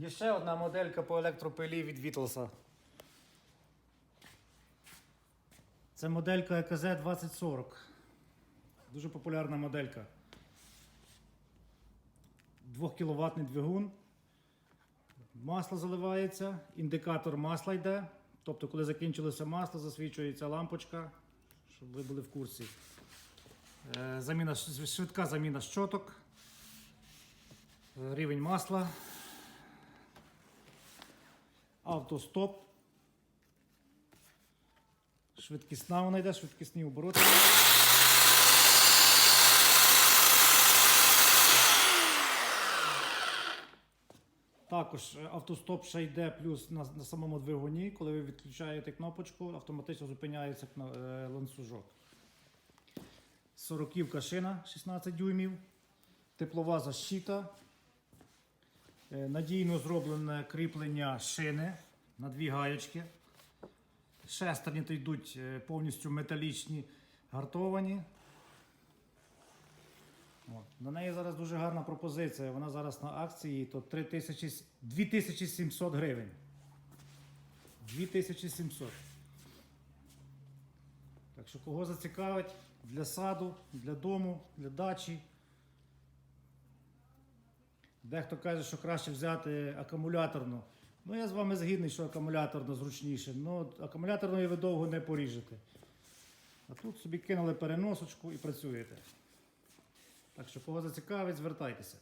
Є ще одна моделька по електропилі від Вітлса. Це моделька ЕКЗ 2040. Дуже популярна моделька. 2 кВт двигун. Масло заливається, індикатор масла йде. Тобто, коли закінчилося масло, засвічується лампочка, щоб ви були в курсі. Е, Заміна, швидка заміна щоток. Е, Рівень масла. Автостоп. Швидкісна вона йде, швидкісні обороти. Також е, автостоп ще йде плюс на, на самому двигуні. Коли ви відключаєте кнопочку, автоматично зупиняється е, ланцюжок. Сороківка шина 16 дюймів, теплова защита, надійно зроблене кріплення шини на дві гаєчки. Шестерні то йдуть е, повністю металічні, гартовані. От. На неї зараз дуже гарна пропозиція. Вона зараз на акції, то 3000, 2700 гривень. 2700. Так що кого зацікавить для саду, для дому, для дачі. Дехто каже, що краще взяти акумуляторну. Ну, я з вами згідний, що акумуляторно зручніше. Ну, акумуляторної ви довго не поріжете. А тут собі кинули переносочку і працюєте. Так що, кого зацікавить, звертайтеся.